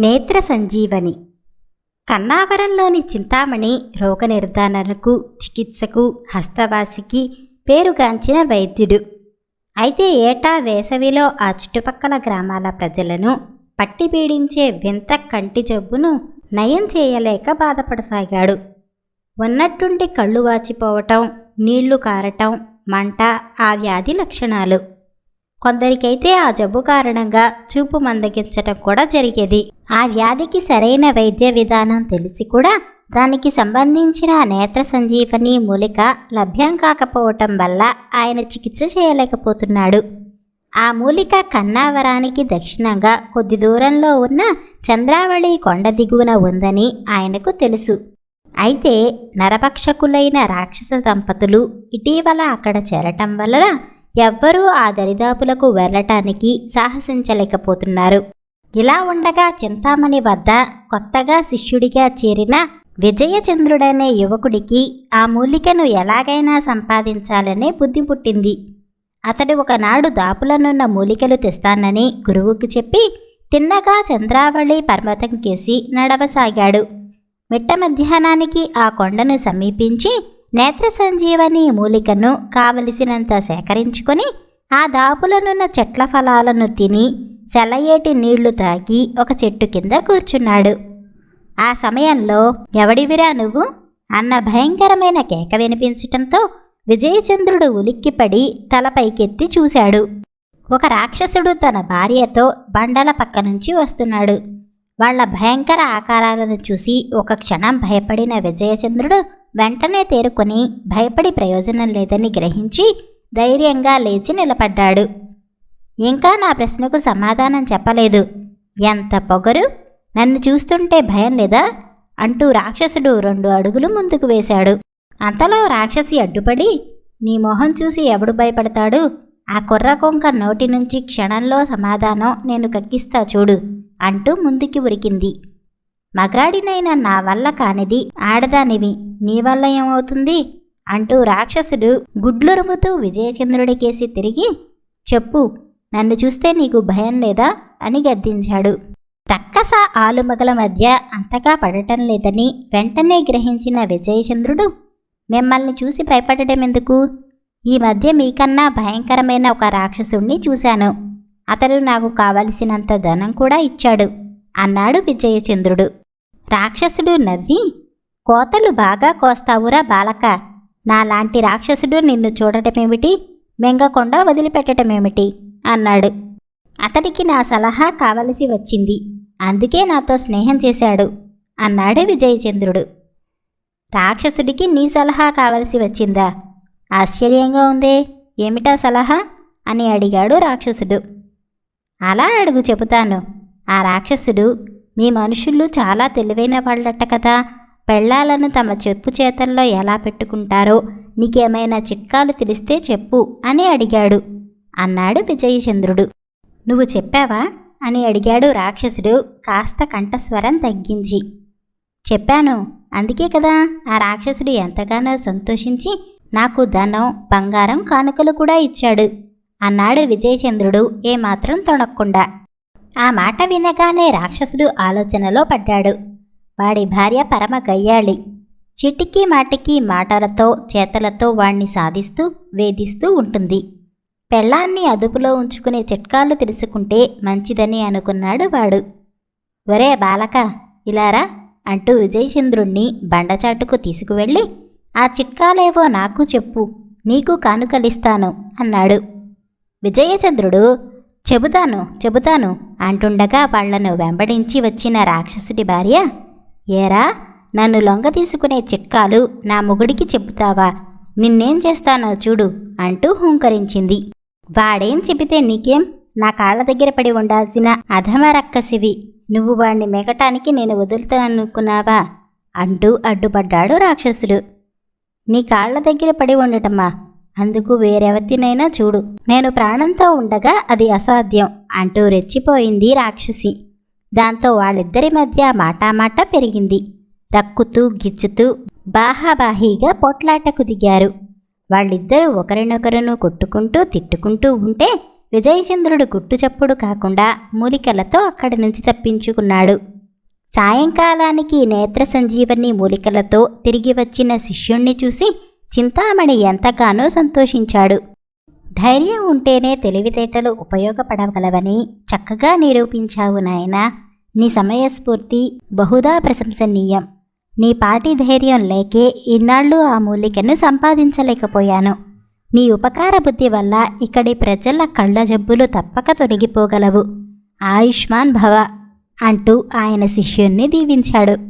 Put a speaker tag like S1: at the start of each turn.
S1: నేత్ర సంజీవని కన్నావరంలోని చింతామణి రోగ నిర్ధారణకు చికిత్సకు హస్తవాసికి పేరుగాంచిన వైద్యుడు. అయితే ఏటా వేసవిలో ఆ చుట్టుపక్కల గ్రామాల ప్రజలను పట్టిపీడించే వింత కంటి జబ్బును నయం చేయలేక బాధపడసాగాడు. ఉన్నట్టుండి కళ్ళు వాచిపోవటం నీళ్ళు కారటం మంట ఆ వ్యాధి లక్షణాలు. కొందరికైతే ఆ జబ్బు కారణంగా చూపు మందగించటం కూడా జరిగేది. ఆ వ్యాధికి సరైన వైద్య విధానం తెలిసి కూడా దానికి సంబంధించిన నేత్ర సంజీవని మూలిక లభ్యం కాకపోవటం వల్ల ఆయన చికిత్స చేయలేకపోతున్నాడు. ఆ మూలిక కన్నావరానికి దక్షిణంగా కొద్ది దూరంలో ఉన్న చంద్రావళి కొండ దిగువన ఉందని ఆయనకు తెలుసు. అయితే నరభక్షకులైన రాక్షస దంపతులు ఇటీవల అక్కడ చేరటం వలన ఎవ్వరూ ఆ దరిదాపులకు వెళ్ళటానికి సాహసించలేకపోతున్నారు. ఇలా ఉండగా చింతామణి వద్ద కొత్తగా శిష్యుడిగా చేరిన విజయచంద్రుడనే యువకుడికి ఆ మూలికను ఎలాగైనా సంపాదించాలనే బుద్ధి పుట్టింది. అతడు ఒకనాడు దాపులనున్న మూలికలు తెస్తానని గురువుకి చెప్పి తిన్నగా చంద్రావళి పర్వతం కేసి నడవసాగాడు. మిట్ట మధ్యాహ్నానికి ఆ కొండను సమీపించి నేత్ర సంజీవని మూలికను కావలసినంత సేకరించుకొని ఆ దాపులనున్న చెట్ల ఫలాలను తిని సెలయేటి నీళ్ళు తాగి ఒక చెట్టు కింద కూర్చున్నాడు. ఆ సమయంలో ఎవడివిరా నువ్వు? అన్న భయంకరమైన కేక వినిపించటంతో విజయచంద్రుడు ఉలిక్కిపడి తలపైకెత్తి చూశాడు. ఒక రాక్షసుడు తన భార్యతో బండల పక్క నుంచి వస్తున్నాడు. వాళ్ళ భయంకర ఆకారాలను చూసి ఒక క్షణం భయపడిన విజయచంద్రుడు వెంటనే తేరుకొని భయపడి ప్రయోజనం లేదని గ్రహించి ధైర్యంగా లేచి నిలబడ్డాడు. ఇంకా నా ప్రశ్నకు సమాధానం చెప్పలేదు. ఎంత పొగరు? నన్ను చూస్తుంటే భయం లేదా? అంటూ రాక్షసుడు రెండు అడుగులు ముందుకు వేశాడు. అంతలో రాక్షసి అడ్డుపడి నీ మొహం చూసి ఎవడు భయపడతాడు? ఆ కుర్ర కొంక నోటి నుంచి క్షణంలో సమాధానం నేను కక్కిస్తా చూడు అంటూ ముందుకి ఉరికింది. మగాడినైనా నా వల్ల కానిది ఆడదానివి. నీ వల్ల ఏమవుతుంది? అంటూ రాక్షసుడు గుడ్లురుముతూ విజయచంద్రుడికేసి తిరిగి చెప్పు నన్ను చూస్తే నీకు భయం లేదా? అని గద్దించాడు. రక్కస ఆలుమగల మధ్య అంతగా పడటం లేదని వెంటనే గ్రహించిన విజయచంద్రుడు మిమ్మల్ని చూసి భయపడటం ఎందుకు? ఈ మధ్య మీకన్నా భయంకరమైన ఒక రాక్షసుణ్ణి చూశాను. అతడు నాకు కావలసినంత ధనం కూడా ఇచ్చాడు అన్నాడు విజయచంద్రుడు. రాక్షసుడు నవ్వి కోతలు బాగా కోస్తావురా బాలక నాలాంటి రాక్షసుడు నిన్ను చూడటమేమిటి? మెంగకుండా వదిలిపెట్టటమేమిటి? అన్నాడు. అతడికి నా సలహా కావలసి వచ్చింది. అందుకే నాతో స్నేహం చేశాడు అన్నాడు విజయచంద్రుడు. రాక్షసుడికి నీ సలహా కావలసి వచ్చిందా? ఆశ్చర్యంగా ఉందే ఏమిటా సలహా? అని అడిగాడు రాక్షసుడు. అలా అడుగు చెబుతాను. ఆ రాక్షసుడు మీ మనుషులు చాలా తెలివైన వాళ్ళట కదా పెళ్ళాలను తమ చెప్పు చేతల్లో ఎలా పెట్టుకుంటారో నీకేమైనా చిట్కాలు తెలిస్తే చెప్పు అని అడిగాడు. అన్నాడు విజయచంద్రుడు. నువ్వు చెప్పావా? అని అడిగాడు రాక్షసుడు. కాస్త కంఠస్వరం తగ్గించి. చెప్పాను. అందుకే కదా ఆ రాక్షసుడు ఎంతగానో సంతోషించి నాకు ధనం బంగారం కానుకలు కూడా ఇచ్చాడు అన్నాడు విజయచంద్రుడు ఏమాత్రం తొణక్కుండా. ఆ మాట వినగానే రాక్షసుడు ఆలోచనలో పడ్డాడు. వాడి భార్య పరమ గయ్యాళి చిటికీ మాటికి మాటలతో చేతలతో వాణ్ణి సాధిస్తూ వేధిస్తూ ఉంటుంది. పెళ్ళాన్ని అదుపులో ఉంచుకునే చిట్కాలు తెలుసుకుంటే మంచిదని అనుకున్నాడు వాడు. ఒరే బాలక ఇలారా? అంటూ విజయచంద్రుణ్ణి బండచాటుకు తీసుకువెళ్ళి ఆ చిట్కాలేవో నాకు చెప్పు నీకు కానుకలిస్తాను అన్నాడు. విజయచంద్రుడు చెబుతాను చెబుతాను అంటుండగా వాళ్ళను వెంబడించి వచ్చిన రాక్షసుడి భార్య ఏరా నన్ను లొంగ తీసుకునే చిట్కాలు నా మొగుడికి చెబుతావా? నిన్నేం చేస్తానో చూడు అంటూ హుంకరించింది. వాడేం చెబితే నీకేం? నా కాళ్ళ దగ్గర పడి ఉండాల్సిన అధమ రక్కసివి నువ్వు వాణ్ణి మెగటానికి నేను వదులుతాననుకున్నావా? అంటూ అడ్డుపడ్డాడు రాక్షసుడు. నీ కాళ్ళ దగ్గర పడి ఉండటమ్మా. అందుకు వేరెవతినైనా చూడు. నేను ప్రాణంతో ఉండగా అది అసాధ్యం అంటూ రెచ్చిపోయింది రాక్షసి. దాంతో వాళ్ళిద్దరి మధ్య మాటామాట పెరిగింది. రక్కుతూ గిచ్చుతూ బాహాబాహీగా పోట్లాటకు దిగారు. వాళ్ళిద్దరూ ఒకరినొకరును కొట్టుకుంటూ తిట్టుకుంటూ ఉంటే విజయచంద్రుడు గుట్టుచప్పుడు కాకుండా మూలికలతో అక్కడి నుంచి తప్పించుకున్నాడు. సాయంకాలానికి నేత్ర సంజీవని మూలికలతో తిరిగి వచ్చిన శిష్యుణ్ణి చూసి చింతామణి ఎంతగానో సంతోషించాడు. ధైర్యం ఉంటేనే తెలివితేటలు ఉపయోగపడగలవని చక్కగా నిరూపించావు నాయనా. నీ సమయస్ఫూర్తి బహుదా ప్రశంసనీయం. నీ పాటి ధైర్యం లేకే ఇన్నాళ్ళు ఆ మూలికను సంపాదించలేకపోయాను. నీ ఉపకార బుద్ధి వల్ల ఇక్కడి ప్రజల కళ్ళ జబ్బులు తప్పక తొలగిపోగలవు. ఆయుష్మాన్ భవ అంటూ ఆయన శిష్యుణ్ణి దీవించాడు.